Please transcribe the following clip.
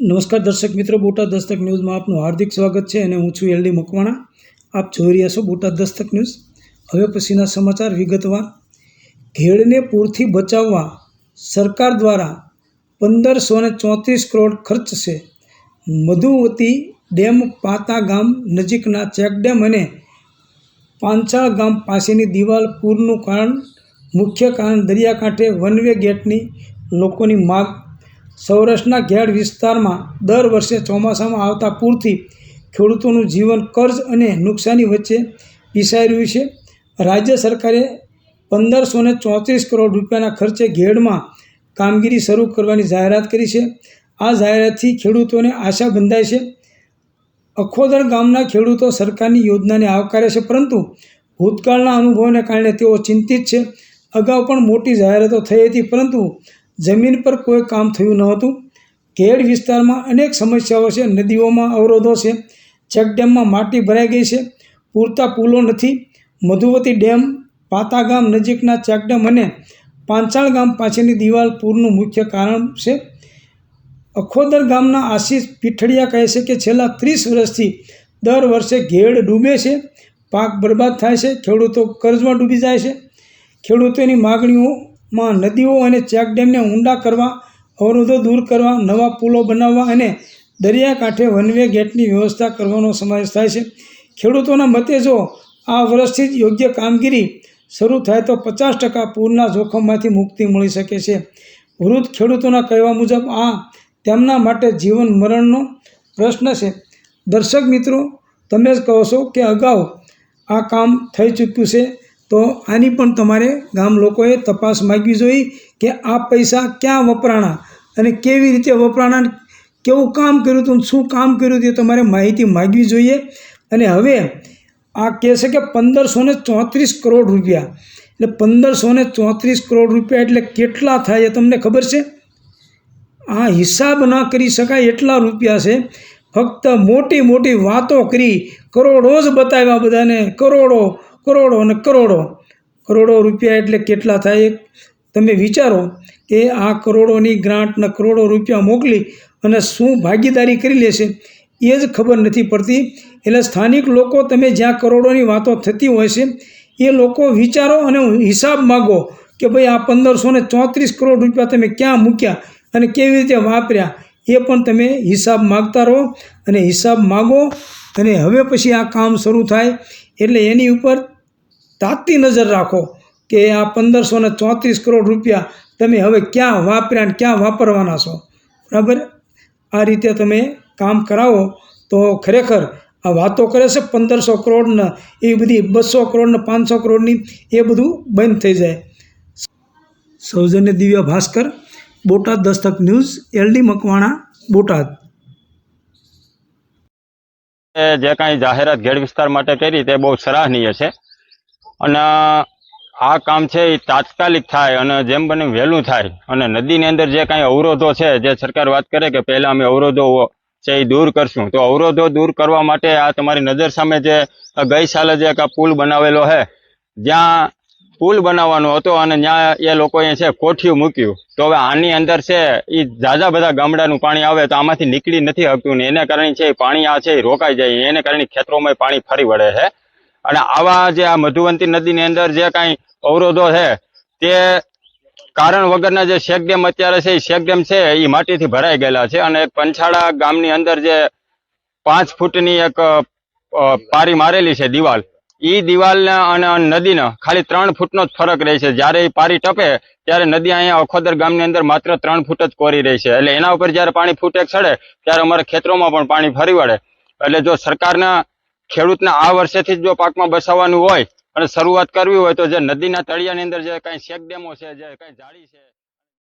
નમસ્કાર દર્શક મિત્રો, બોટાદ દસ્તક ન્યૂઝમાં આપનું હાર્દિક સ્વાગત છે અને હું છું એલડી મકવાણા. આપ જોઈ રહ્યા છો બોટાદ દસ્તક ન્યૂઝ. હવે પછીના સમાચાર વિગતવાર. ઘેડને પૂરથી બચાવવા સરકાર દ્વારા પંદરસો ને ચોત્રીસ કરોડ ખર્ચશે. મધુવતી ડેમ, પાતા ગામ નજીકના ચેકડેમ અને પાંચાળ ગામ પાસેની દિવાલ પૂરનું કારણ મુખ્ય કારણ દરિયાકાંઠે વન વે ગેટની લોકોની માગ સૌરાષ્ટ્રના ઘેડ વિસ્તારમાં દર વર્ષે ચોમાસામાં આવતા પૂરથી ખેડૂતોનું જીવન કર્જ અને નુકસાની વચ્ચે પીસાઈ રહ્યું છે. રાજ્ય સરકારે પંદરસો ને ચોત્રીસ કરોડ રૂપિયાના ખર્ચે ઘેડમાં કામગીરી શરૂ કરવાની જાહેરાત કરી છે. આ જાહેરાતથી ખેડૂતોને આશા બંધાય છે. અખોદર ગામના ખેડૂતો સરકારની યોજનાને આવકારે છે, પરંતુ ભૂતકાળના અનુભવને કારણે તેઓ ચિંતિત છે. અગાઉ પણ મોટી જાહેરાતો થઈ હતી, પરંતુ જમીન પર કોઈ કામ થયું ન હતું. ઘેડ વિસ્તારમાં અનેક સમસ્યાઓ છે, નદીઓમાં અવરોધો છે, ચેકડેમમાં માટી ભરાઈ ગઈ છે, પૂરતા પુલો નથી. મધુવતી ડેમ, પાતા ગામ નજીકના ચેકડેમ અને પાંચાળ ગામ પાસેની દિવાલ પૂરનું મુખ્ય કારણ છે. અખોદર ગામના આશીષ પીઠડિયા કહે છે કે છેલ્લા ત્રીસ વર્ષથી દર વર્ષે ઘેડ ડૂબે છે, પાક બરબાદ થાય છે, ખેડૂતો કર્જમાં ડૂબી જાય છે. ખેડૂતોની માગણીઓમાં નદીઓ અને ચેકડેમને ઊંડા કરવા, અવરોધો દૂર કરવા, નવા પુલો બનાવવા અને દરિયાકાંઠે વનવે ગેટની વ્યવસ્થા કરવાનો સમાવેશ થાય છે. ખેડૂતોના મતે જો આ વર્ષથી જ યોગ્ય કામગીરી શરૂ થાય તો પચાસ ટકા પૂરના જોખમમાંથી મુક્તિ મળી શકે છે. વૃદ્ધ ખેડૂતોના કહેવા મુજબ આ તેમના માટે જીવન મરણનો પ્રશ્ન છે. દર્શક મિત્રો, તમે જ કહો છો કે અગાઉ આ કામ થઈ ચૂક્યું છે. તો આની પણ તમારે ગામ લોકોએ તપાસ માગવી જોઈએ કે આ પૈસા ક્યાં વપરાણા અને કેવી રીતે વપરાણા કેવું કામ કર્યું હતું શું કામ કર્યું હતું તમારે માહિતી માગવી જોઈએ. અને હવે આ કહેશે કે પંદરસો ને ચોત્રીસ કરોડ રૂપિયા. એટલે પંદરસો ને ચોત્રીસ કરોડ રૂપિયા એટલે કેટલા થાય એ તમને ખબર છે? આ હિસાબ ના કરી શકાય એટલા રૂપિયા છે. ફક્ત મોટી મોટી વાતો કરી કરોડો જ બતાવ્યા બધાને, કરોડો કરોડો અને કરોડો. કરોડો રૂપિયા એટલે કેટલા થાય તમે વિચારો કે આ કરોડોની ગ્રાન્ટને કરોડો રૂપિયા મોકલી અને શું ભાગીદારી કરી લેશે? એ જ ખબર નથી પડતી. એટલે સ્થાનિક લોકો, તમે જ્યાં કરોડોની વાતો થતી હોય છે, એ લોકો વિચારો અને હિસાબ માગો કે ભાઈ આ પંદરસો ને ચોત્રીસ કરોડ રૂપિયા તમે ક્યાં મૂક્યા અને કેવી રીતે વાપર્યા? એ પણ તમે હિસાબ માગતા રહો અને હિસાબ માગો અને હવે પછી આ કામ શરૂ થાય. એટલે એની ઉપર તાતી નજર રાખો કે આ પંદરસો ને ચોત્રીસ કરોડ રૂપિયા તમે હવે ક્યાં વાપર્યા ક્યાં વાપરવાના છો. બરાબર? આ રીતે તમે કામ કરાવો તો ખરેખર આ વાતો કરે છે પંદરસો કરોડના એ બધી બસો કરોડને પાંચસો કરોડની એ બધું બંધ થઈ જાય. સૌજન્ય દિવ્ય ભાસ્કર, બોટાદ દસ્તક ન્યૂઝ, એલડી મકવાણા, બોટાદ. જે કાંઈ જાહેરાત ઘેડ વિસ્તાર માટે કરી તે બહુ સરાહનીય છે. અને આ કામ છે એ તાત્કાલિક થાય અને જેમ બને વહેલું થાય. અને નદીની અંદર જે કાંઈ અવરોધો છે, જે સરકાર વાત કરે કે પહેલા અમે અવરોધો છે એ દૂર કરશું. તો અવરોધો દૂર કરવા માટે આ તમારી નજર સામે જે ગઈ સાલે જે એક પુલ બનાવેલો છે જ્યાં પુલ બનાવવાનો હતો અને ત્યાં એ લોકોએ છે કોઠિયું મૂક્યું. તો હવે આની અંદર છે એ ઝાઝા બધા ગામડાનું પાણી આવે તો આમાંથી નીકળી નથી શકતું ને એને કારણે છે પાણી આ છે એ રોકાઈ જાય. એને કારણે ખેતરોમાં પાણી ફરી વળે છે. અને આવા જે આ મધુવંતી નદીની અંદર જે કાંઈ અવરોધો છે, તે કારણ વગરના જે શેક ડેમ અત્યારે છે, એ શેક ડેમ છે, એ માટીથી ભરાઈ ગયેલા છે અને પંછાળા ગામની અંદર જે પાંચ ફૂટની એક પારી મારેલી છે દિવાલ. ઈ દિવાલના અને નદીના ખાલી ત્રણ ફૂટનો જ ફરક રહે છે. જ્યારે એ પારી ટપે, ત્યારે નદી અહીંયા અખોદર ગામની અંદર માત્ર ત્રણ ફૂટ જ કોરી રહી છે. એટલે એના ઉપર જ્યારે પાણી ફૂટેક ચડે ત્યારે અમારા ખેતરોમાં પણ પાણી ફરી વળે. એટલે જો સરકારના ખેડૂતને આ વર્ષેથી જ જો પાકમાં બસાવવાનું હોય અને શરૂઆત કરવી હોય તો જે નદીના તળિયાની અંદર જે કાંઈ શેક ડેમો છે, જે કાંઈ જાળી છે